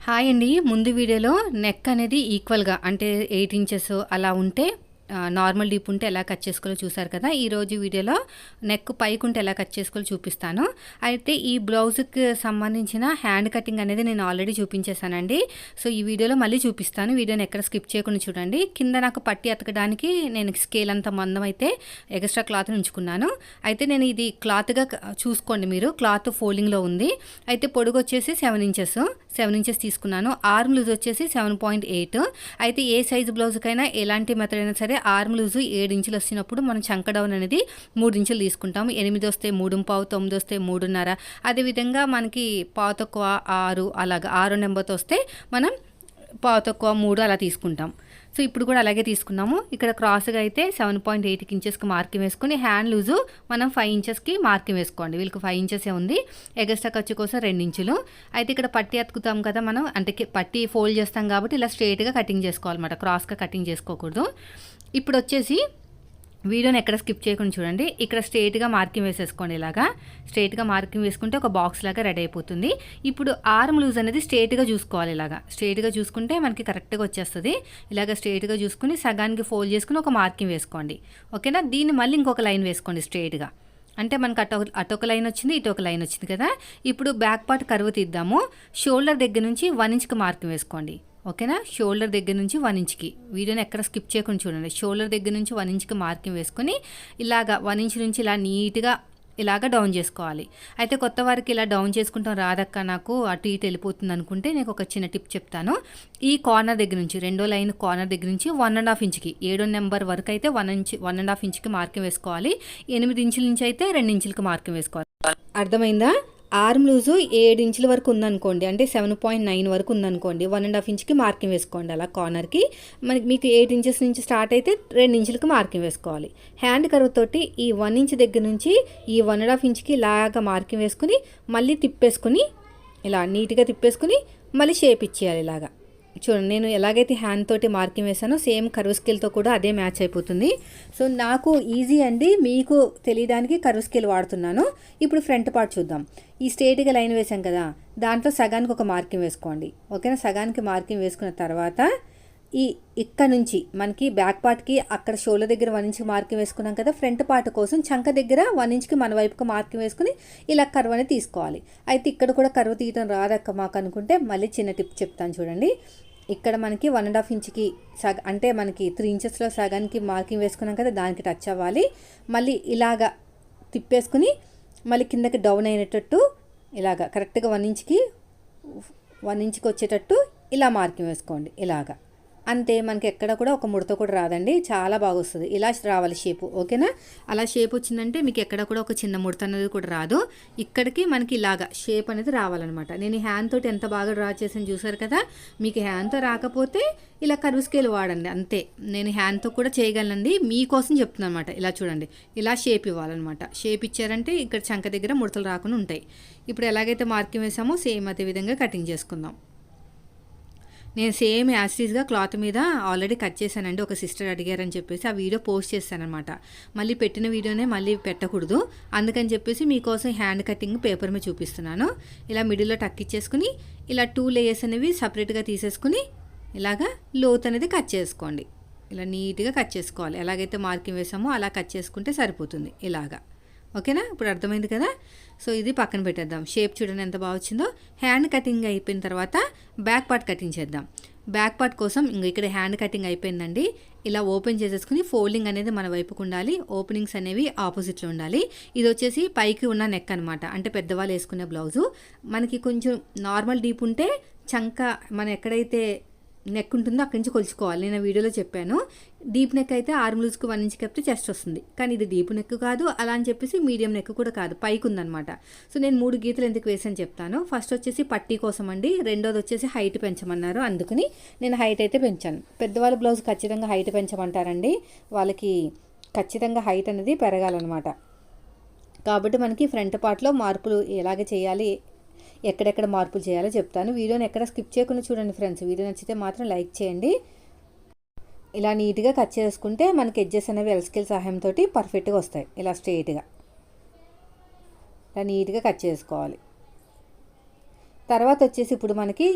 Hi అండి. ముందు వీడియోలో నెక్ అనేది ఈక్వల్గా అంటే ఎయిట్ ఇంచెస్ అలా ఉంటే నార్మల్ డీప్ ఉంటే ఎలా కట్ చేసుకోవాలో చూసారు కదా. ఈ రోజు వీడియోలో నెక్ పైకి ఉంటే ఎలా కట్ చేసుకోవాలో చూపిస్తాను. అయితే ఈ బ్లౌజ్కి సంబంధించిన హ్యాండ్ కటింగ్ అనేది నేను ఆల్రెడీ చూపించేశానండి. సో ఈ వీడియోలో మళ్ళీ చూపిస్తాను. వీడియోని ఎక్కడ స్కిప్ చేయకుండా చూడండి. కింద నాకు పట్టి అతకడానికి నేను స్కేల్ అంత మందం అయితే ఎక్స్ట్రా క్లాత్ ఉంచుకున్నాను. అయితే నేను ఇది క్లాత్గా చూసుకోండి మీరు. క్లాత్ ఫోల్డింగ్లో ఉంది. అయితే పొడుగు వచ్చేసి సెవెన్ ఇంచెస్. సెవెన్ ఇంచెస్ తీసుకున్నాను. ఆర్మ్ లూజ్ వచ్చేసి సెవెన్ పాయింట్ ఎయిట్. అయితే ఏ సైజ్ బ్లౌజ్కైనా ఎలాంటి మెథడ్ అయినా సరే ఆర్మ్ లూజు ఏడు ఇంచులు వచ్చినప్పుడు మనం చంక డౌన్ అనేది మూడు ఇంచులు తీసుకుంటాము. ఎనిమిది వస్తే మూడు పావు తొమ్మిది వస్తే మూడున్నర. అదేవిధంగా మనకి పావు తక్కువ ఆరు అలాగా ఆరు నెంబర్తో వస్తే మనం పావు తక్కువ మూడు అలా తీసుకుంటాం. సో ఇప్పుడు కూడా అలాగే తీసుకున్నాము. ఇక్కడ క్రాస్గా అయితే సెవెన్ పాయింట్ ఎయిట్ ఇంచెస్కి మార్కింగ్ వేసుకుని హ్యాండ్ లూజు మనం ఫైవ్ ఇంచెస్కి మార్కింగ్ వేసుకోండి. వీళ్ళకి ఫైవ్ ఇంచెసే ఉంది. ఎగస్ట్రా ఖర్చు కోసం రెండు ఇంచులు. అయితే ఇక్కడ పట్టి అతుకుతాం కదా మనం. అంటే పట్టి ఫోల్డ్ చేస్తాం కాబట్టి ఇలా స్ట్రైట్గా కటింగ్ చేసుకోవాలన్నమాట. క్రాస్గా కటింగ్ చేసుకోకూడదు. ఇప్పుడు వచ్చేసి వీడియోని ఎక్కడ స్కిప్ చేయకుండా చూడండి. ఇక్కడ స్ట్రేట్గా మార్కింగ్ వేసేసుకోండి ఇలాగా. స్ట్రేట్గా మార్కింగ్ వేసుకుంటే ఒక బాక్స్ లాగా రెడీ అయిపోతుంది. ఇప్పుడు ఆర్మ్ లూజ్ అనేది స్ట్రేట్గా చూసుకోవాలి ఇలాగా. స్ట్రేట్గా చూసుకుంటే మనకి కరెక్ట్గా వచ్చేస్తుంది. ఇలాగ స్ట్రేట్గా చూసుకుని సగానికి ఫోల్డ్ చేసుకుని ఒక మార్కింగ్ వేసుకోండి. ఓకేనా? దీన్ని మళ్ళీ ఇంకొక లైన్ వేసుకోండి స్ట్రైట్గా. అంటే మనకు అటు అటొక లైన్ వచ్చింది ఇటు ఒక లైన్ వచ్చింది కదా. ఇప్పుడు బ్యాక్ పార్ట్ కరువు తీద్దాము. షోల్డర్ దగ్గర నుంచి వన్ ఇంచ్కి మార్కింగ్ వేసుకోండి. ఓకేనా? షోల్డర్ దగ్గర నుంచి వన్ ఇంచ్కి. వీడియోని ఎక్కడ స్కిప్ చేయకుండా చూడండి. షోల్డర్ దగ్గర నుంచి వన్ ఇంచ్కి మార్కింగ్ వేసుకొని ఇలాగా వన్ ఇంచ్ నుంచి ఇలా నీట్గా ఇలాగా డౌన్ చేసుకోవాలి. అయితే కొత్త వారికి ఇలా డౌన్ చేసుకుంటాం రాదక్క నాకు అటు ఇటు వెళ్ళిపోతుంది అనుకుంటే నేను ఒక చిన్న టిప్ చెప్తాను. ఈ కార్నర్ దగ్గర నుంచి రెండో లైన్ కార్నర్ దగ్గర నుంచి వన్ అండ్ హాఫ్ ఇంచ్కి ఏడో నెంబర్ వరకు అయితే one inch one and half ఇంచ్కి marking వేసుకోవాలి. ఎనిమిది ఇంచుల నుంచి అయితే రెండు ఇంచులకి మార్కింగ్ వేసుకోవాలి. అర్థమైందా? ఆర్మ్ లూజు ఏడు ఇంచుల వరకు ఉందనుకోండి అంటే సెవెన్ పాయింట్ నైన్ వరకు ఉందనుకోండి వన్ అండ్ హాఫ్ ఇంచ్కి మార్కింగ్ వేసుకోండి అలా కార్నర్కి. మనకి మీకు ఎయిట్ ఇంచెస్ నుంచి స్టార్ట్ అయితే రెండు ఇంచులకి మార్కింగ్ వేసుకోవాలి. హ్యాండ్ కర్వ్ తోటి ఈ వన్ ఇంచ్ దగ్గర నుంచి ఈ వన్ అండ్ హాఫ్ ఇంచ్కి ఇలాగా మార్కింగ్ వేసుకుని మళ్ళీ తిప్పేసుకుని ఇలా నీట్గా తిప్పేసుకుని మళ్ళీ షేప్ ఇచ్చేయాలి ఇలాగా. చూడండి నేను ఎలాగైతే హ్యాండ్ తోటి మార్కింగ్ వేసానో సేమ్ కర్వ్ స్కేల్తో కూడా అదే మ్యాచ్ అయిపోతుంది. సో నాకు ఈజీ అండి. మీకు తెలియడానికి కర్వ్ స్కేల్ వాడుతున్నాను. ఇప్పుడు ఫ్రంట్ పార్ట్ చూద్దాం. ఈ స్ట్రేట్గా లైన్ వేసాం కదా. దాంట్లో సగానికి ఒక మార్కింగ్ వేసుకోండి. ఓకేనా? సగానికి మార్కింగ్ వేసుకున్న తర్వాత ఈ ఇక్కడ నుంచి మనకి బ్యాక్ పార్ట్కి అక్కడ షోల్డర్ దగ్గర వన్ ఇంచ్కి మార్కింగ్ వేసుకున్నాం కదా ఫ్రంట్ పార్ట్ కోసం చంక దగ్గర వన్ ఇంచ్కి మన వైపుకి మార్కింగ్ వేసుకుని ఇలా కర్వ్ అనేది తీసుకోవాలి. అయితే ఇక్కడ కూడా కర్వ్ తీయడం రాదక్క మాకు అనుకుంటే మళ్ళీ చిన్న టిప్ చెప్తాను చూడండి. ఇక్కడ మనకి వన్ అండ్ హాఫ్ ఇంచ్కి సగ అంటే మనకి త్రీ ఇంచెస్లో సగానికి మార్కింగ్ వేసుకున్నాం కదా దానికి టచ్ అవ్వాలి. మళ్ళీ ఇలాగా తిప్పేసుకుని మళ్ళీ కిందకి డౌన్ అయినట్టు ఇలాగా కరెక్ట్గా వన్ ఇంచ్కి వన్ ఇంచ్కి వచ్చేటట్టు ఇలా మార్కింగ్ వేసుకోండి ఇలాగా. అంతే మనకి ఎక్కడ కూడా ఒక ముడత కూడా రాదండి. చాలా బాగా వస్తుంది ఇలా రావాలి షేపు ఓకేనా? అలా షేప్ వచ్చిందంటే మీకు ఎక్కడ కూడా ఒక చిన్న ముడత అనేది కూడా రాదు. ఇక్కడికి మనకి ఇలాగా షేప్ అనేది రావాలన్నమాట. నేను ఈ హ్యాండ్ తోటి ఎంత బాగా డ్రా చేసాను చూసారు కదా? మీకు హ్యాండ్తో రాకపోతే ఇలా కరువు స్కేల్ వాడండి అంతే. నేను హ్యాండ్తో కూడా చేయగలనండి. మీకోసం చెప్తున్నాను అనమాట ఇలా చూడండి. ఇలా షేప్ ఇవ్వాలన్నమాట. షేప్ ఇచ్చారంటే ఇక్కడ చంక దగ్గర ముడతలు రాకుండా ఉంటాయి. ఇప్పుడు ఎలాగైతే మార్కింగ్ వేసామో సేమ్ అదే విధంగా కటింగ్ చేసుకుందాం. నేను సేమ్ యాసిటీస్గా క్లాత్ మీద ఆల్రెడీ కట్ చేశానండి. ఒక సిస్టర్ అడిగారని చెప్పేసి ఆ వీడియో పోస్ట్ చేశానమాట మళ్ళీ పెట్టిన వీడియోనే మళ్ళీ పెట్టకూడదు. అందుకని చెప్పేసి మీకోసం హ్యాండ్ కటింగ్ పేపర్ మీద చూపిస్తున్నాను. ఇలా మిడిల్లో టక్ ఇచ్చేసుకుని ఇలా టూ లేయర్స్ అనేవి సపరేట్గా తీసేసుకుని ఇలాగా లోత్ అనేది కట్ చేసుకోండి. ఇలా నీట్గా కట్ చేసుకోవాలి. ఎలాగైతే మార్కింగ్ వేసామో అలా కట్ చేసుకుంటే సరిపోతుంది. ఇలాగా. ఓకేనా? ఇప్పుడు అర్థమైంది కదా? సో ఇది పక్కన పెట్టేద్దాం. షేప్ చూడండి ఎంత బాగా వచ్చిందో. హ్యాండ్ కటింగ్ అయిపోయిన తర్వాత బ్యాక్ పార్ట్ కటింగ్ చేద్దాం. బ్యాక్ పార్ట్ కోసం ఇంక ఇక్కడ హ్యాండ్ కటింగ్ అయిపోయిందండి. ఇలా ఓపెన్ చేసేసుకుని ఫోల్డింగ్ అనేది మన వైపుకు ఉండాలి. ఓపెనింగ్స్ అనేవి ఆపోజిట్లో ఉండాలి. ఇది వచ్చేసి పైకి ఉన్న నెక్ అనమాట అంటే పెద్దవాళ్ళు వేసుకునే బ్లౌజు. మనకి కొంచెం నార్మల్ డీప్ ఉంటే చంక మనం ఎక్కడైతే నెక్ ఉంటుందో అక్కడి నుంచి కొలుచుకోవాలి. నేను వీడియోలో చెప్పాను. డీప్ నెక్ అయితే ఆర్మ్ లూజ్కి వన్ ఇంచ్ కప్తే చెస్ట్ వస్తుంది. కానీ ఇది డీప్ నెక్ కాదు. అలా అని చెప్పేసి మీడియం నెక్ కూడా కాదు. పైకి ఉందన్నమాట సో నేను మూడు గీతలు ఎందుకు వేసాను చెప్తాను. ఫస్ట్ వచ్చేసి పట్టీ కోసం అండి. రెండోది వచ్చేసి హైట్ పెంచమన్నారు. అందుకని నేను హైట్ అయితే పెంచాను. పెద్దవాళ్ళ బ్లౌజ్ ఖచ్చితంగా హైట్ పెంచమంటారండి. వాళ్ళకి ఖచ్చితంగా హైట్ అనేది పెరగాలన్నమాట. కాబట్టి మనకి ఫ్రంట్ పార్ట్లో మార్పులు ఎలాగ చేయాలి ఎక్కడెక్కడ మార్పులు చేయాలో చెప్తాను. వీడియోని ఎక్కడ స్కిప్ చేయకుండా చూడండి ఫ్రెండ్స్. వీడియో నచ్చితే మాత్రం లైక్ చేయండి. ఇలా నీట్గా కట్ చేసుకుంటే మనకి ఎడ్జెస్ అనేవి ఎల్స్కిల్ సహాయంతో పర్ఫెక్ట్గా వస్తాయి. ఇలా స్ట్రైట్గా ఇలా నీట్గా కట్ చేసుకోవాలి. తర్వాత వచ్చేసి ఇప్పుడు మనకి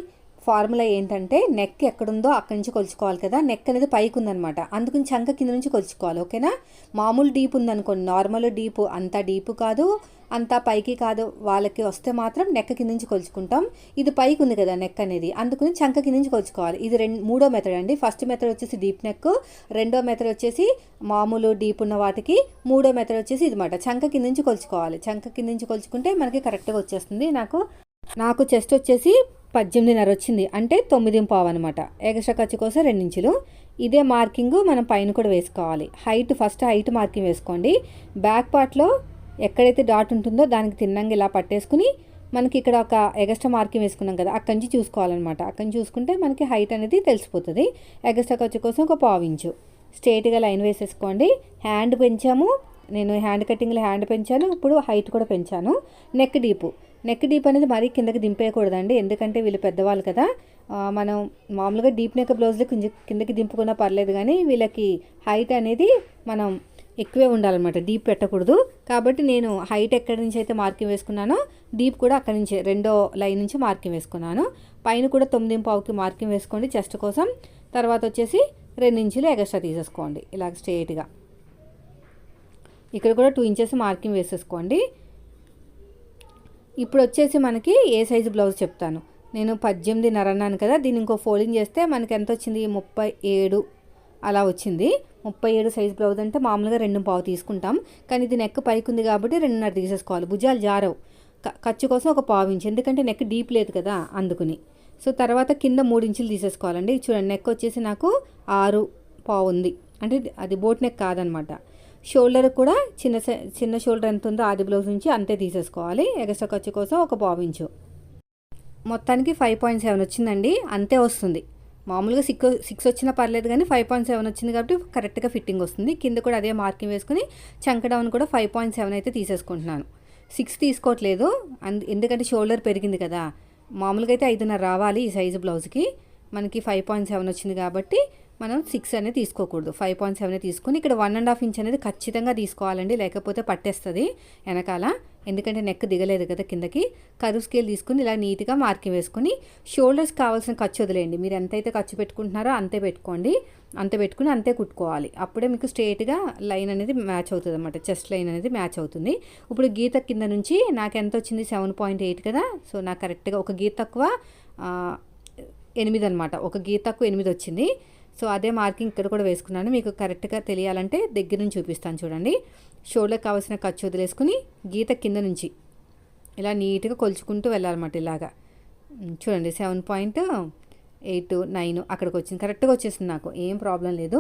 ఫార్ములా ఏంటంటే నెక్ ఎక్కడుందో అక్కడి నుంచి కొలుచుకోవాలి కదా. నెక్ అనేది పైకి ఉందనమాట అందుకని చంక కింద నుంచి కొలుచుకోవాలి. ఓకేనా? మామూలు డీప్ ఉందనుకోండి. నార్మల్ డీప్ అంత డీప్ కాదు. అంతా పైకి కాదు వాళ్ళకి వస్తే మాత్రం నెక్క కింద నుంచి కొలుచుకుంటాం. ఇది పైకి ఉంది కదా నెక్ అనేది అందుకని చంక కింద నుంచి కొలుచుకోవాలి. ఇది రెండు మూడో మెథడ్ అండి. ఫస్ట్ మెథడ్ వచ్చేసి డీప్ నెక్ రెండో మెథడ్ వచ్చేసి మామూలు డీప్ ఉన్న వాటికి మూడో మెథడ్ వచ్చేసి ఇది మాట. చంక కింద నుంచి కొలుచుకోవాలి. చంక కింద నుంచి కొలుచుకుంటే మనకి కరెక్ట్గా వచ్చేస్తుంది. నాకు నాకు చెస్ట్ వచ్చేసి పద్దెనిమిదిన్నర వచ్చింది. అంటే తొమ్మిది పావు అనమాట ఎగస్ట్రా ఖర్చు కోసం రెండించులు ఇదే మార్కింగ్ మనం పైన కూడా వేసుకోవాలి. హైట్ ఫస్ట్ హైట్ మార్కింగ్ వేసుకోండి. బ్యాక్ పార్ట్లో ఎక్కడైతే డాట్ ఉంటుందో దానికి తిన్నంగా ఇలా పట్టేసుకుని మనకి ఇక్కడ ఒక ఎగస్ట్రా మార్కింగ్ వేసుకున్నాం కదా అక్కడి నుంచి చూసుకోవాలన్నమాట. అక్కడి నుంచి చూసుకుంటే మనకి హైట్ అనేది తెలిసిపోతుంది. ఎగస్ట్రా ఖర్చు కోసం ఒక పావు ఇంచు. స్ట్రేట్గా లైన్ వేసేసుకోండి. హ్యాండ్ పెంచాము. నేను హ్యాండ్ కటింగ్లో హ్యాండ్ పెంచాను. ఇప్పుడు హైట్ కూడా పెంచాను. Neck deep. నెక్ డీప్ అనేది మరీ కిందకి దింపేయకూడదండి. ఎందుకంటే వీళ్ళు పెద్దవాళ్ళు కదా. మనం మామూలుగా డీప్ నెక్ బ్లౌజ్లు కింద కిందకి దింపుకున్నా పర్లేదు కానీ వీళ్ళకి హైట్ అనేది మనం ఎక్కువే ఉండాలన్నమాట. డీప్ పెట్టకూడదు. కాబట్టి నేను హైట్ ఎక్కడి నుంచి అయితే మార్కింగ్ వేసుకున్నానో డీప్ కూడా అక్కడి నుంచి రెండో లైన్ నుంచి మార్కింగ్ వేసుకున్నాను. పైన కూడా తొమ్మిది పావుకి మార్కింగ్ వేసుకోండి చెస్ట్ కోసం. తర్వాత వచ్చేసి రెండు ఇంచులు ఎగస్ట్రా తీసేసుకోండి. ఇలాగ స్ట్రేట్గా. ఇక్కడ కూడా టూ ఇంచెస్ మార్కింగ్ వేసేసుకోండి. ఇప్పుడు వచ్చేసి మనకి ఏ సైజు బ్లౌజ్ చెప్తాను. నేను పద్దెనిమిదిన్నర అన్నాను కదా దీన్ని ఇంకో ఫోల్డింగ్ చేస్తే మనకి ఎంత వచ్చింది? ముప్పై ఏడు అలా వచ్చింది. ముప్పై ఏడు సైజ్ బ్లౌజ్ అంటే మామూలుగా రెండు పావు తీసుకుంటాం. కానీ ఇది నెక్ పైకి ఉంది కాబట్టి రెండున్నర తీసేసుకోవాలి. భుజాలు జారవు. క- ఖర్చు కోసం ఒక పావు ఇంచు. ఎందుకంటే నెక్ డీప్ లేదు కదా అందుకుని. సో తర్వాత కింద మూడు ఇంచులు తీసేసుకోవాలండి. చూడండి నెక్ వచ్చేసి నాకు ఆరు పావు ఉంది. అంటే అది బోట్ నెక్ కాదనమాట. షోల్డర్ కూడా చిన్న సై- చిన్న షోల్డర్ ఎంత ఉందో ఆది బ్లౌజ్ నుంచి అంతే తీసేసుకోవాలి. ఎగస్ట్రా ఖర్చు కోసం ఒక పావు ఇంచు. మొత్తానికి ఫైవ్ పాయింట్ సెవెన్ వచ్చిందండి. అంతే వస్తుంది. మామూలుగా సిక్స్ సిక్స్ వచ్చినా పర్లేదు కానీ ఫైవ్ పాయింట్ సెవెన్ వచ్చింది కాబట్టి కరెక్ట్గా ఫిట్టింగ్ వస్తుంది. కింద కూడా అదే మార్కింగ్ వేసుకుని చంక డౌన్ కూడా ఫైవ్ పాయింట్ సెవెన్ అయితే తీసేసుకుంటున్నాను. సిక్స్ తీసుకోవట్లేదు. అండ్ ఎందుకంటే షోల్డర్ పెరిగింది కదా. మామూలుగా అయితే ఐదున్నర రావాలి ఈ సైజు బ్లౌజ్కి మనకి ఫైవ్ పాయింట్ సెవెన్ వచ్చింది కాబట్టి మనం సిక్స్ అనేది తీసుకోకూడదు. ఫైవ్ పాయింట్ సెవెన్ తీసుకుని ఇక్కడ వన్ అండ్ హాఫ్ ఇంచ్ అనేది ఖచ్చితంగా తీసుకోవాలండి. లేకపోతే పట్టేస్తుంది వెనకాల. ఎందుకంటే నెక్ దిగలేదు కదా కిందకి. కరువు స్కేల్ తీసుకుని ఇలా నీట్గా మార్కింగ్ వేసుకుని షోల్డర్స్ కావాల్సిన ఖర్చు వదిలేయండి. మీరు ఎంతైతే ఖర్చు పెట్టుకుంటున్నారో అంతే పెట్టుకోండి. అంతే పెట్టుకుని అంతే కుట్టుకోవాలి. అప్పుడే మీకు స్ట్రేట్గా లైన్ అనేది మ్యాచ్ అవుతుంది అనమాట చెస్ట్ లైన్ అనేది మ్యాచ్ అవుతుంది. ఇప్పుడు గీత కింద నుంచి నాకు ఎంత వచ్చింది? సెవెన్ పాయింట్ ఎయిట్ కదా? సో నాకు కరెక్ట్గా ఒక గీత తక్కువ ఎనిమిది అనమాట ఒక గీత తక్కువ ఎనిమిది వచ్చింది. సో అదే మార్కింగ్ ఇక్కడ కూడా వేసుకున్నాను. మీకు కరెక్ట్గా తెలియాలంటే దగ్గర నుంచి చూపిస్తాను చూడండి. షోల్డర్ కావాల్సిన ఖర్చు వదిలేసుకుని గీత కింద నుంచి ఇలా నీట్గా కొలుచుకుంటూ వెళ్ళాలన్నమాట ఇలాగా. చూడండి సెవెన్ పాయింట్ ఎయిట్ నైన్ అక్కడికి వచ్చింది. కరెక్ట్గా వచ్చేసింది నాకు. ఏం ప్రాబ్లం లేదు.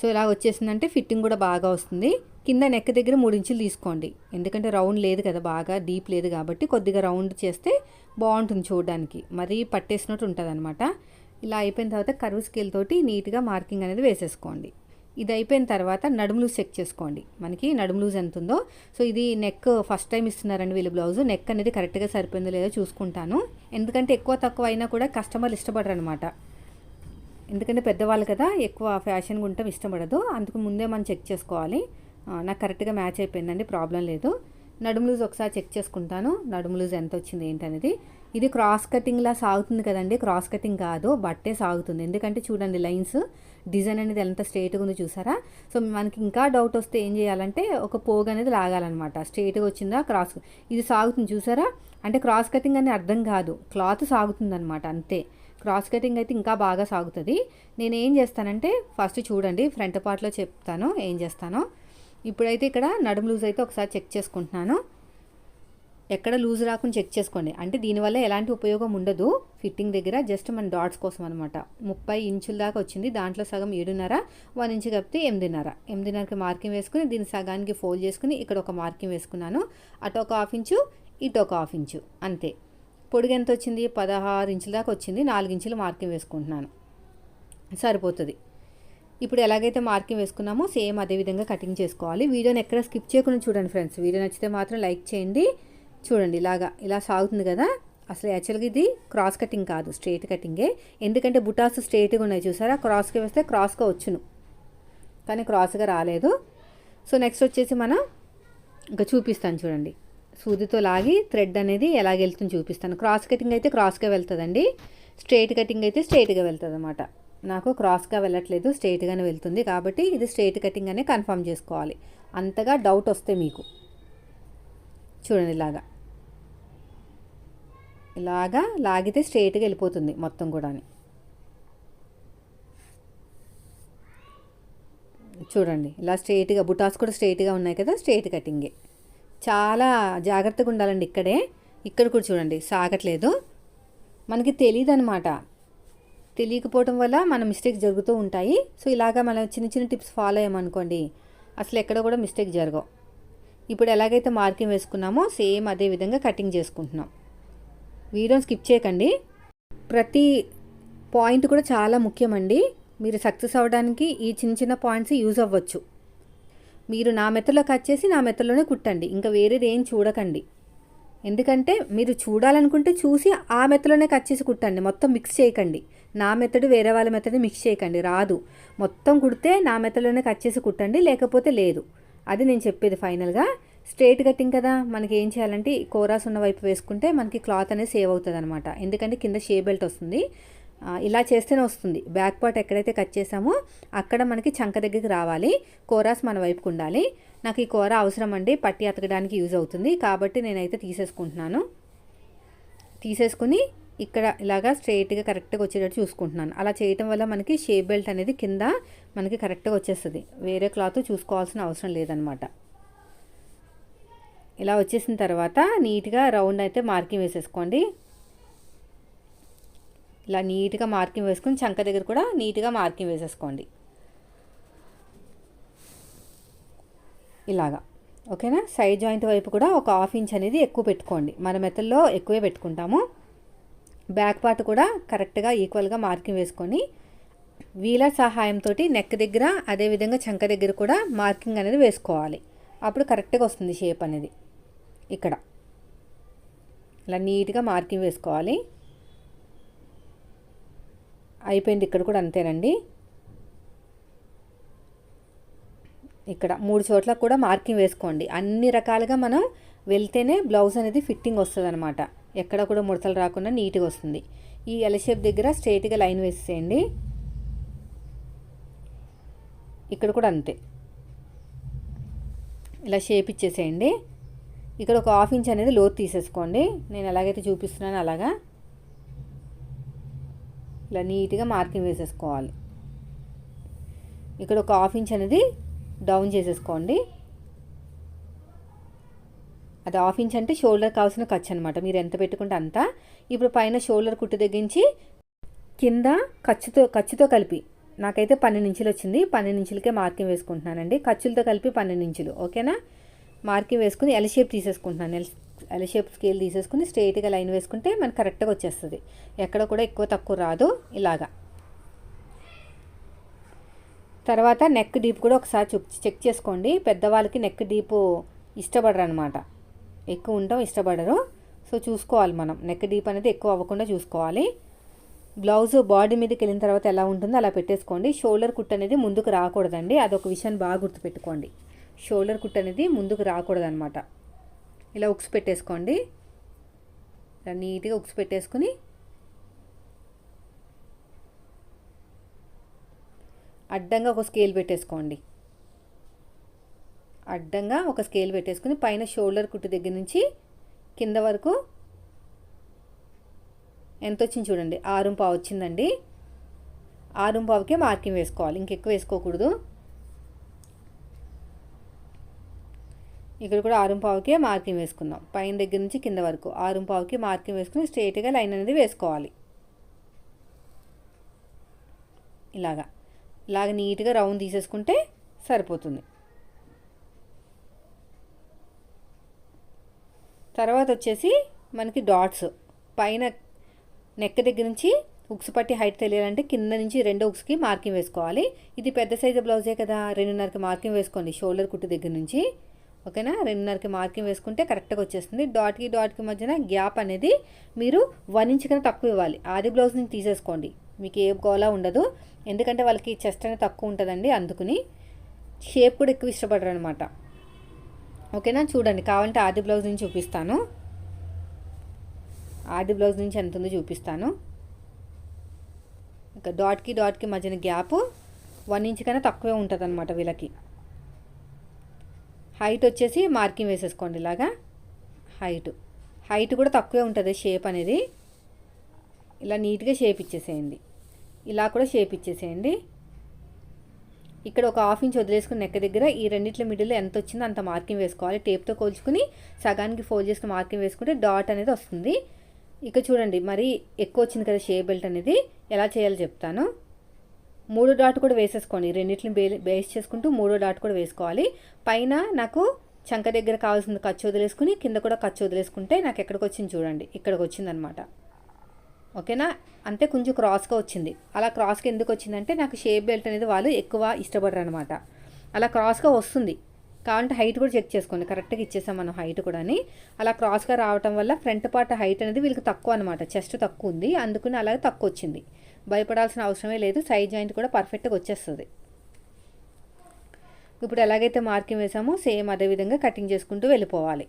సో ఇలా వచ్చేసిందంటే ఫిట్టింగ్ కూడా బాగా వస్తుంది. కింద నెక్ దగ్గర మూడు ఇంచులు తీసుకోండి. ఎందుకంటే రౌండ్ లేదు కదా బాగా డీప్ లేదు కాబట్టి కొద్దిగా రౌండ్ చేస్తే బాగుంటుంది చూడడానికి. మరీ పట్టేసినట్టు ఉంటుంది అనమాట ఇలా అయిపోయిన తర్వాత కరువు స్కేల్ తోటి నీట్గా మార్కింగ్ అనేది వేసేసుకోండి. ఇది అయిపోయిన తర్వాత నడుము లూజ్ చెక్ చేసుకోండి. మనకి నడుము లూజ్ ఎంత ఉందో. సో ఇది నెక్ ఫస్ట్ టైం ఇస్తున్నారండి వీళ్ళు బ్లౌజ్. నెక్ అనేది కరెక్ట్గా సరిపోయిందో లేదో చూసుకుంటాను. ఎందుకంటే ఎక్కువ తక్కువ అయినా కూడా కస్టమర్లు ఇష్టపడరు అనమాట ఎందుకంటే పెద్దవాళ్ళు కదా ఎక్కువ ఫ్యాషన్గా ఉండటం ఇష్టపడదు. అందుకు ముందే మనం చెక్ చేసుకోవాలి. నాకు కరెక్ట్గా మ్యాచ్ అయిపోయిందండి ప్రాబ్లం లేదు. నడుము లూజ్ ఒకసారి చెక్ చేసుకుంటాను. నడుము లూజ్ ఎంత వచ్చింది ఏంటనేది. ఇది క్రాస్ కటింగ్లా సాగుతుంది కదండి. క్రాస్ కటింగ్ కాదు బట్టే సాగుతుంది. ఎందుకంటే చూడండి లైన్స్ డిజైన్ అనేది ఎంత స్ట్రేట్గా ఉందో చూసారా? సో మనకి ఇంకా డౌట్ వస్తే ఏం చేయాలంటే ఒక పోగు అనేది లాగాలన్నమాట. స్ట్రేట్గా వచ్చిందా క్రాస్ ఇది సాగుతుంది చూసారా? అంటే క్రాస్ కటింగ్ అని అర్థం కాదు. క్లాత్ సాగుతుంది అంతే. క్రాస్ కటింగ్ అయితే ఇంకా బాగా సాగుతుంది. నేను ఏం చేస్తానంటే ఫస్ట్ చూడండి ఫ్రంట్ పార్ట్లో చెప్తాను. ఏం చేస్తానో. ఇప్పుడైతే ఇక్కడ నడుము లూజ్ అయితే ఒకసారి చెక్ చేసుకుంటున్నాను. ఎక్కడ లూజ్ రాకుండా చెక్ చేసుకోండి. అంటే దీనివల్ల ఎలాంటి ఉపయోగం ఉండదు. ఫిట్టింగ్ దగ్గర జస్ట్ మన డాట్స్ కోసం అనమాట ముప్పై ఇంచుల దాకా వచ్చింది. దాంట్లో సగం ఏడున్నర వన్ ఇంచు కప్పితే ఎనిమిదిన్నర. ఎనిమిదిన్నరకి మార్కింగ్ వేసుకుని దీని సగానికి ఫోల్డ్ చేసుకుని ఇక్కడ ఒక మార్కింగ్ వేసుకున్నాను. అటు ఒక హాఫ్ ఇంచు ఇటు ఒక హాఫ్ ఇంచు. అంతే. పొడుగు ఎంత వచ్చింది? పదహారు ఇంచుల దాకా వచ్చింది. నాలుగు ఇంచులు మార్కింగ్ వేసుకుంటున్నాను. సరిపోతుంది. ఇప్పుడు ఎలాగైతే మార్కింగ్ వేసుకున్నామో సేమ్ అదే విధంగా కటింగ్ చేసుకోవాలి. వీడియోని ఎక్కడ స్కిప్ చేయకుండా చూడండి ఫ్రెండ్స్ వీడియో నచ్చితే మాత్రం లైక్ చేయండి. చూడండి ఇలాగా ఇలా సాగుతుంది కదా. అసలు యాక్చువల్గా ఇది క్రాస్ కటింగ్ కాదు స్ట్రేట్ కటింగే ఎందుకంటే బుటాస్ స్ట్రైట్గా ఉన్నాయి చూసారా? క్రాస్కి వేస్తే క్రాస్గా వచ్చును. కానీ క్రాస్గా రాలేదు. సో నెక్స్ట్ వచ్చేసి మనం ఇంకా చూపిస్తాను చూడండి. సూదితో లాగి థ్రెడ్ అనేది ఎలాగ వెళ్తుందో చూపిస్తాను. క్రాస్ కటింగ్ అయితే క్రాస్గా వెళ్తుందండి. స్ట్రైట్ కటింగ్ అయితే స్ట్రైట్గా వెళ్తుంది నాకు క్రాస్గా వెళ్ళట్లేదు స్ట్రైట్గానే వెళ్తుంది కాబట్టి ఇది స్ట్రైట్ కటింగ్ అనే కన్ఫర్మ్ చేసుకోవాలి. అంతగా డౌట్ వస్తే మీకు. చూడండి ఇలాగా. ఇలాగా లాగితే స్ట్రైట్గా వెళ్ళిపోతుంది మొత్తం కూడా చూడండి ఇలా స్ట్రైట్గా బుటాస్ కూడా స్ట్రైట్గా ఉన్నాయి కదా స్ట్రైట్ కటింగే. చాలా జాగ్రత్తగా ఉండాలండి ఇక్కడే. ఇక్కడ కూడా చూడండి సాగట్లేదు. మనకి తెలియదు అనమాట తెలియకపోవడం వల్ల మన మిస్టేక్ జరుగుతూ ఉంటాయి. సో ఇలాగా మనం చిన్న చిన్న టిప్స్ ఫాలో అయ్యామనుకోండి అసలు ఎక్కడ కూడా మిస్టేక్ జరగవు. ఇప్పుడు ఎలాగైతే మార్కింగ్ వేసుకున్నామో సేమ్ అదే విధంగా కటింగ్ చేసుకుంటున్నాం. వీడియోని స్కిప్ చేయకండి. ప్రతి పాయింట్ కూడా చాలా ముఖ్యమండి. మీరు సక్సెస్ అవ్వడానికి ఈ చిన్న చిన్న పాయింట్స్ యూజ్ అవ్వచ్చు. మీరు నా మెత్తలో కట్ చేసి నా మెత్తలోనే కుట్టండి. ఇంకా వేరేది ఏం చూడకండి. ఎందుకంటే మీరు చూడాలనుకుంటే చూసి ఆ మెత్తలోనే కట్ చేసి కుట్టండి. మొత్తం మిక్స్ చేయకండి. నా మెత్తడు వేరే వాళ్ళ మెత్తడు మిక్స్ చేయకండి రాదు. మొత్తం కుడితే నా మెత్తలోనే కట్ చేసి కుట్టండి లేకపోతే లేదు. అది నేను చెప్పేది ఫైనల్గా స్ట్రేట్ కటింగ్ కదా మనకి ఏం చేయాలంటే కోరాస్ ఉన్న వైపు వేసుకుంటే మనకి క్లాత్ అనేది సేవ్ అవుతుంది అనమాట ఎందుకంటే కింద షే బెల్ట్ వస్తుంది. ఇలా చేస్తేనే వస్తుంది. బ్యాక్ పార్ట్ ఎక్కడైతే కట్ చేసామో అక్కడ మనకి చంక దగ్గరికి రావాలి. కోరాస్ మన వైపుకు ఉండాలి. నాకు ఈ కూర అవసరం అండి పట్టి అతకడానికి యూజ్ అవుతుంది. కాబట్టి నేనైతే తీసేసుకుంటున్నాను. తీసేసుకుని ఇక్కడ ఇలాగా స్ట్రైట్గా కరెక్ట్గా వచ్చేటట్టు చూసుకుంటున్నాను. అలా చేయటం వల్ల మనకి షేప్ బెల్ట్ అనేది కింద మనకి కరెక్ట్గా వచ్చేస్తుంది. వేరే క్లాత్ చూసుకోవాల్సిన అవసరం లేదనమాట ఇలా వచ్చేసిన తర్వాత నీట్గా రౌండ్ అయితే మార్కింగ్ వేసేసుకోండి. ఇలా నీట్గా మార్కింగ్ వేసుకొని చంక దగ్గర కూడా నీట్గా మార్కింగ్ వేసేసుకోండి. ఇలాగా. ఓకేనా? సైడ్ జాయింట్ వైపు కూడా ఒక హాఫ్ ఇంచ్ అనేది ఎక్కువ పెట్టుకోండి. మన మెత్తల్లో ఎక్కువే పెట్టుకుంటాము. బ్యాక్ పార్ట్ కూడా కరెక్ట్గా ఈక్వల్గా మార్కింగ్ వేసుకొని వీలర్ సహాయంతో నెక్ దగ్గర అదేవిధంగా చంక దగ్గర కూడా మార్కింగ్ అనేది వేసుకోవాలి. అప్పుడు కరెక్ట్గా వస్తుంది షేప్ అనేది. ఇక్కడ. ఇలా నీట్గా మార్కింగ్ వేసుకోవాలి. అయిపోయింది ఇక్కడ కూడా అంతేనండి. ఇక్కడ మూడు చోట్ల కూడా మార్కింగ్ వేసుకోండి. అన్ని రకాలుగా మనం వెళ్తేనే బ్లౌజ్ అనేది ఫిట్టింగ్ వస్తుంది అనమాట ఎక్కడ కూడా ముడతలు రాకుండా నీట్గా వస్తుంది. ఈ ఎల్ షేప్ దగ్గర స్ట్రైట్గా లైన్ వేసేయండి ఇక్కడ కూడా అంతే. ఇలా షేప్ ఇచ్చేసేయండి. ఇక్కడ ఒక హాఫ్ ఇంచ్ అనేది లోతు తీసేసుకోండి. నేను ఎలాగైతే చూపిస్తున్నానో అలాగా. ఇలా నీట్గా మార్కింగ్ వేసేసుకోవాలి. ఇక్కడ ఒక హాఫ్ ఇంచ్ అనేది డౌన్ చేసేసుకోండి. అది హాఫ్ ఇంచ్ అంటే షోల్డర్ కావాల్సిన ఖర్చు అనమాట మీరు ఎంత పెట్టుకుంటే అంత. ఇప్పుడు పైన షోల్డర్ కుట్టు తగ్గించి కింద ఖర్చుతో ఖర్చుతో కలిపి. నాకైతే పన్నెండు ఇంచులు వచ్చింది. పన్నెండు ఇంచులకే మార్కింగ్ వేసుకుంటున్నానండి. ఖర్చులతో కలిపి పన్నెండు ఇంచులు. ఓకేనా? మార్కింగ్ వేసుకుని ఎల్ షేప్ తీసేసుకుంటున్నాను. ఎల్ ఎల్ షేప్ స్కేల్ తీసేసుకుని స్ట్రైట్గా లైన్ వేసుకుంటే మనకు కరెక్ట్గా వచ్చేస్తుంది. ఎక్కడ కూడా ఎక్కువ తక్కువ రాదు. ఇలాగా. తర్వాత నెక్ డీప్ కూడా ఒకసారి చెక్ చేసుకోండి. పెద్దవాళ్ళకి నెక్ డీప్ ఇష్టపడరు అనమాట ఎక్కువ ఉండడం ఇష్టపడరు. సో చూసుకోవాలి మనం. నెక్ డీప్ అనేది ఎక్కువ అవ్వకుండా చూసుకోవాలి. బ్లౌజ్ బాడీ మీదకి వెళ్ళిన తర్వాత ఎలా ఉంటుందో అలా పెట్టేసుకోండి. షోల్డర్ కుట్ అనేది ముందుకు రాకూడదండి. అదొక విషయాన్ని బాగా గుర్తుపెట్టుకోండి. షోల్డర్ కుట్ అనేది ముందుకు రాకూడదనమాట ఇలా ఉక్స్ పెట్టేసుకోండి. ఇలా నీట్గా ఉక్స్ పెట్టేసుకుని అడ్డంగా ఒక స్కేల్ పెట్టేసుకోండి. అడ్డంగా ఒక స్కేల్ పెట్టేసుకుని పైన షోల్డర్ కుట్టు దగ్గర నుంచి కింద వరకు ఎంత వచ్చింది చూడండి? ఆరుంపావు వచ్చిందండి. ఆరుంపావుకే మార్కింగ్ వేసుకోవాలి. ఇంకెక్కువ వేసుకోకూడదు. ఇక్కడ కూడా ఆరుంపావుకే మార్కింగ్ వేసుకుందాం. పైన దగ్గర నుంచి కింద వరకు ఆరుంపావుకి మార్కింగ్ వేసుకుని స్ట్రైట్గా లైన్ అనేది వేసుకోవాలి. ఇలాగా. ఇలాగ నీట్గా రౌండ్ తీసేసుకుంటే సరిపోతుంది. తర్వాత వచ్చేసి మనకి డాట్స్. పైన నెక్ దగ్గర నుంచి ఉక్స్ పట్టి హైట్ తెలియాలంటే కింద నుంచి రెండో ఉక్స్కి మార్కింగ్ వేసుకోవాలి. ఇది పెద్ద సైజు బ్లౌజే కదా రెండున్నరకి మార్కింగ్ వేసుకోండి. షోల్డర్ కుట్టు దగ్గర నుంచి. ఓకేనా? రెండున్నరకి మార్కింగ్ వేసుకుంటే కరెక్ట్గా వచ్చేస్తుంది. డాట్కి డాట్కి మధ్యన గ్యాప్ అనేది మీరు వన్ ఇంచ్ కన్నా తక్కువ ఇవ్వాలి. ఆది బ్లౌజ్ నుంచి తీసేసుకోండి. మీకు ఏ గోలా ఉండదు. ఎందుకంటే వాళ్ళకి చెస్ట్ అనేది తక్కువ ఉంటుందండి అందుకుని. షేప్ కూడా ఎక్కువ ఇష్టపడరు అనమాట ఓకేనా? చూడండి కావాలంటే ఆది బ్లౌజ్ నుంచి చూపిస్తాను. ఆది బ్లౌజ్ నుంచి ఎంత ఉందో చూపిస్తాను. ఇంకా డాట్కి డాట్కి మధ్యన గ్యాప్. వన్ ఇంచ్ కన్నా తక్కువే ఉంటుంది అనమాట వీళ్ళకి. హైట్ వచ్చేసి మార్కింగ్ వేసేసుకోండి ఇలాగా. హైట్. హైట్ కూడా తక్కువే ఉంటుంది షేప్ అనేది. ఇలా నీట్గా షేప్ ఇచ్చేసేయండి. ఇలా కూడా షేప్ ఇచ్చేసేయండి. ఇక్కడ ఒక హాఫ్ ఇంచ్ వదిలేసుకుని నెక్క దగ్గర ఈ రెండిట్ల మిడిల్లో ఎంత వచ్చిందో అంత మార్కింగ్ వేసుకోవాలి. టేప్తో కోల్చుకుని సగానికి ఫోల్డ్ చేసుకుని మార్కింగ్ వేసుకుంటే డాట్ అనేది వస్తుంది. ఇక చూడండి మరి ఎక్కువ వచ్చింది కదా షే బెల్ట్ అనేది. ఎలా చేయాలో చెప్తాను. మూడో డాట్ కూడా వేసేసుకోండి. రెండింటిని బే బేస్ చేసుకుంటూ మూడో డాట్ కూడా వేసుకోవాలి. పైన నాకు చంక దగ్గర కావాల్సింది ఖర్చు వదిలేసుకుని కింద కూడా ఖర్చు వదిలేసుకుంటే నాకు ఎక్కడికి వచ్చింది చూడండి. ఇక్కడికి వచ్చిందనమాట. ఓకేనా? అంతే కొంచెం క్రాస్గా వచ్చింది. అలా క్రాస్గా ఎందుకు వచ్చిందంటే నాకు షేప్ బెల్ట్ అనేది వాళ్ళు ఎక్కువ ఇష్టపడరు అనమాట అలా క్రాస్గా వస్తుంది. కావాలంటే హైట్ కూడా చెక్ చేసుకోండి. కరెక్ట్గా ఇచ్చేసాం మనం హైట్ కూడా అలా క్రాస్గా రావటం వల్ల ఫ్రంట్ పార్ట్ హైట్ అనేది వీళ్ళకి తక్కువ అనమాట చెస్ట్ తక్కువ ఉంది. అందుకని అలాగే తక్కువ వచ్చింది. భయపడాల్సిన అవసరమే లేదు. సైజ్ జాయింట్ కూడా పర్ఫెక్ట్గా వచ్చేస్తుంది. ఇప్పుడు ఎలాగైతే మార్కింగ్ వేసామో సేమ్ అదే విధంగా కటింగ్ చేసుకుంటూ వెళ్ళిపోవాలి.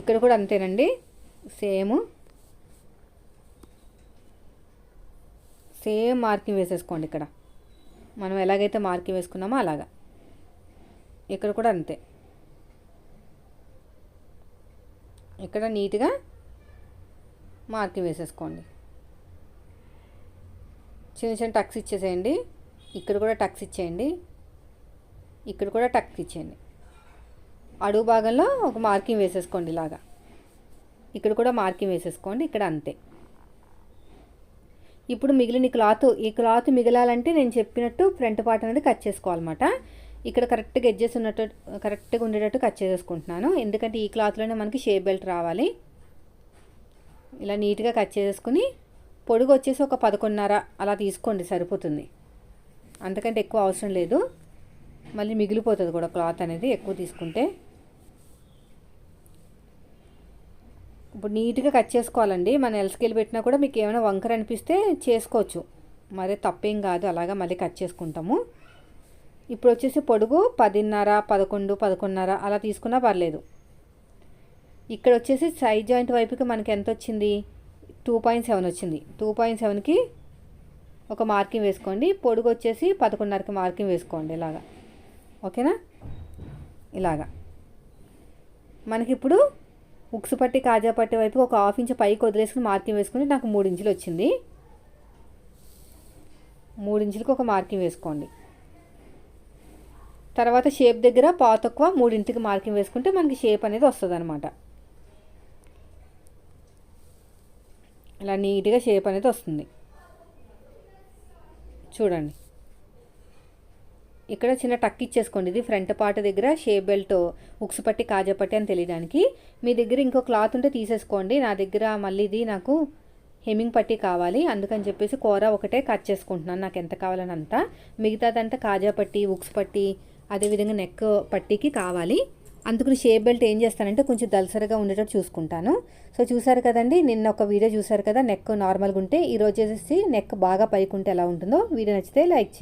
ఇక్కడ కూడా అంతేనండి. సేమ్. సేమ్ మార్కింగ్ వేసేసుకోండి ఇక్కడ. మనం ఎలాగైతే మార్కింగ్ వేసుకున్నామో అలాగా. ఇక్కడ కూడా అంతే. ఇక్కడ నీట్గా మార్కింగ్ వేసేసుకోండి. చిన్న చిన్న టక్స్ ఇచ్చేసేయండి. ఇక్కడ కూడా టక్స్ ఇచ్చేయండి. ఇక్కడ కూడా టక్స్ ఇచ్చేయండి. అడుగు భాగంలో ఒక మార్కింగ్ వేసేసుకోండి ఇలాగా. ఇక్కడ కూడా మార్కింగ్ వేసేసుకోండి ఇక్కడ అంతే. ఇప్పుడు మిగిలిన క్లాత్ ఈ క్లాత్ మిగలాలంటే నేను చెప్పినట్టు ఫ్రంట్ పార్ట్ అనేది కట్ చేసుకోవాలన్నమాట. ఇక్కడ కరెక్ట్గా ఎడ్జెస్ ఉన్నట్టు కరెక్ట్గా ఉండేటట్టు కట్ చేసుకుంటున్నాను ఎందుకంటే ఈ క్లాత్లోనే మనకి షేప్ బెల్ట్ రావాలి. ఇలా నీట్గా కట్ చేసేసుకుని పొడుగు వచ్చేసి ఒక పదకొండున్నర అలా తీసుకోండి సరిపోతుంది. అంతకంటే ఎక్కువ అవసరం లేదు. మళ్ళీ మిగిలిపోతుంది కూడా క్లాత్ అనేది ఎక్కువ తీసుకుంటే. ఇప్పుడు నీట్గా కట్ చేసుకోవాలండి. మన ఎల్స్కేలు పెట్టినా కూడా మీకు ఏమైనా వంకర అనిపిస్తే చేసుకోవచ్చు. మరి తప్పేం కాదు. అలాగా మళ్ళీ కట్ చేసుకుంటాము. ఇప్పుడు వచ్చేసి పొడుగు పదిన్నర పదకొండు పదకొండున్నర అలా తీసుకున్నా పర్లేదు. ఇక్కడ వచ్చేసి సైడ్ జాయింట్ వైపుకి మనకి ఎంత వచ్చింది? టూ పాయింట్ సెవెన్ వచ్చింది. టూ పాయింట్ సెవెన్కి ఒక మార్కింగ్ వేసుకోండి. పొడుగు వచ్చేసి పదకొండున్నరకి మార్కింగ్ వేసుకోండి. ఇలాగా. ఓకేనా? ఇలాగా. మనకిప్పుడు ఉక్సు పట్టి కాజా పట్టి వైపు ఒక హాఫ్ ఇంచ్ పైకి వదిలేసుకుని మార్కింగ్ వేసుకుని నాకు మూడు ఇంచులు వచ్చింది. మూడు ఇంచులకు ఒక మార్కింగ్ వేసుకోండి. తర్వాత షేప్ దగ్గర పావు తక్కువ మూడింటికి మార్కింగ్ వేసుకుంటే మనకి షేప్ అనేది వస్తుంది అనమాట ఇలా నీట్గా షేప్ అనేది వస్తుంది. చూడండి. ఇక్కడ చిన్న టక్ ఇచ్చేసుకోండి. ఇది ఫ్రంట్ పార్ట్ దగ్గర షేప్ బెల్ట్ ఉక్స్ పట్టి కాజా పట్టి అని తెలియడానికి. మీ దగ్గర ఇంకో క్లాత్ ఉంటే తీసేసుకోండి. నా దగ్గర మళ్ళీ ఇది నాకు హెమ్మింగ్ పట్టి కావాలి. అందుకని చెప్పేసి కూర ఒకటే కట్ చేసుకుంటున్నాను. నాకు ఎంత కావాలని అంతా. మిగతాదంతా కాజా పట్టి ఉక్స్ పట్టి అదేవిధంగా నెక్ పట్టీకి కావాలి. అందుకని షేప్ బెల్ట్ ఏం చేస్తానంటే కొంచెం దలసరగా ఉండేటట్టు చూసుకుంటాను. సో చూసారు కదండి నిన్న ఒక వీడియో చూసారు కదా నెక్ నార్మల్గా ఉంటే ఈరోజు వచ్చేసి నెక్ బాగా పైకి ఉంటే ఎలా ఉంటుందో? వీడియో నచ్చితే లైక్ చేయండి.